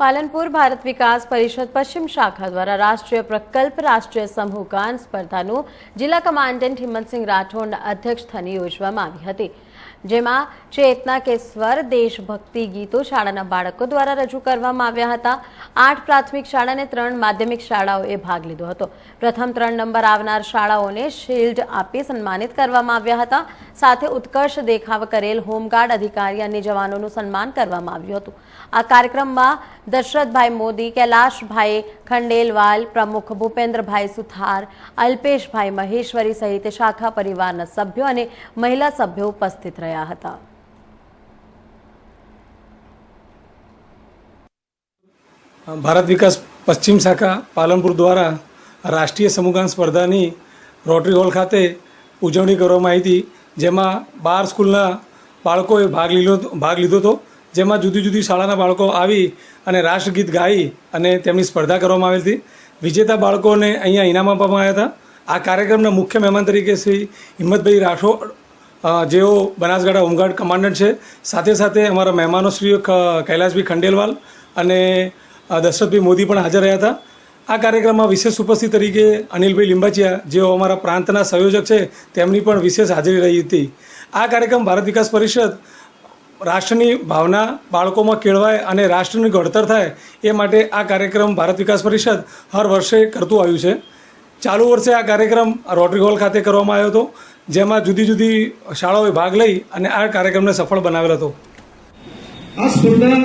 પાલનપુર ભારત વિકાસ પરિષદ પશ્ચિમ શાખા દ્વારા રાષ્ટ્રીય પ્રકલ્પ, રાષ્ટ્રીય સમૂહ ગાન સ્પર્ધાનું જિલ્લા કમાન્ડન્ટ હિંમતસિંહ રાઠોડના અધ્યક્ષસ્થાને યોજવામાં આવી હતી. જેમાં ચેતના કે સ્વર દેશભક્તિ ગીતો શાળાના બાળકો દ્વારા રજૂ કરવામાં આવ્યા હતા. આઠ પ્રાથમિક શાળા અને ત્રણ માધ્યમિક શાળાઓએ ભાગ લીધો હતો. પ્રથમ ત્રણ નંબર આવનાર શાળાઓને શિલ્ડ આપી સન્માનિત કરવામાં આવ્યા હતા. સાથે ઉત્કર્ષ દેખાવ કરેલ હોમગાર્ડ અધિકારી અને જવાનોનું સન્માન કરવામાં આવ્યું હતું. આ કાર્યક્રમમાં દશરથભાઈ મોદી, કૈલાશભાઈ ખંડેલવાલ પ્રમુખ ભૂપેન્દ્રભાઈ સુથાર, અલ્પેશભાઈ મહેશ્વરી સહિત શાખા પરિવારના સભ્યો અને મહિલા સભ્યો ઉપસ્થિત રહ્યા હતા. ભારત વિકાસ પશ્ચિમ શાખા પાલનપુર દ્વારા રાષ્ટ્રીય સમૂહગાન સ્પર્ધાની રોટરી હોલ ખાતે ઉજવણી કરવામાં આવી હતી, જેમાં બાર સ્કૂલના બાળકોએ ભાગ લીધો ભાગ લીધો હતો. જેમાં જુદી જુદી શાળાના બાળકો આવી અને રાષ્ટ્રગીત ગાઈ અને તેમની સ્પર્ધા કરવામાં આવી હતી. વિજેતા બાળકોને અહીંયા ઇનામ આપવામાં આવ્યા હતા. આ કાર્યક્રમના મુખ્ય મહેમાન તરીકે શ્રી હિંમતભાઈ રાઠોડ જેઓ બનાસકાંઠા હોમગાર્ડ કમાન્ડન્ટ છે. સાથે સાથે અમારા મહેમાનો શ્રી કૈલાસભાઈ ખંડેલવાલ અને દશરથભાઈ મોદી પણ હાજર રહ્યા હતા. આ કાર્યક્રમમાં વિશેષ ઉપસ્થિત તરીકે અનિલભાઈ લિંબાચિયા, જેઓ અમારા પ્રાંતના સંયોજક છે, તેમની પણ વિશેષ હાજરી રહી હતી. આ કાર્યક્રમ ભારત વિકાસ પરિષદ રાષ્ટ્રની ભાવના બાળકોમાં કેળવાય અને રાષ્ટ્રની ઘડતર થાય એ માટે આ કાર્યક્રમ ભારત વિકાસ પરિષદ હર વર્ષે કરતું આવ્યું છે. ચાલુ વર્ષે આ કાર્યક્રમ રોટરી હોલ ખાતે કરવામાં આવ્યો હતો, જેમાં જુદી જુદી શાળાઓએ ભાગ લઈ અને આ કાર્યક્રમને સફળ બનાવેલ હતો. આ સ્પર્ધા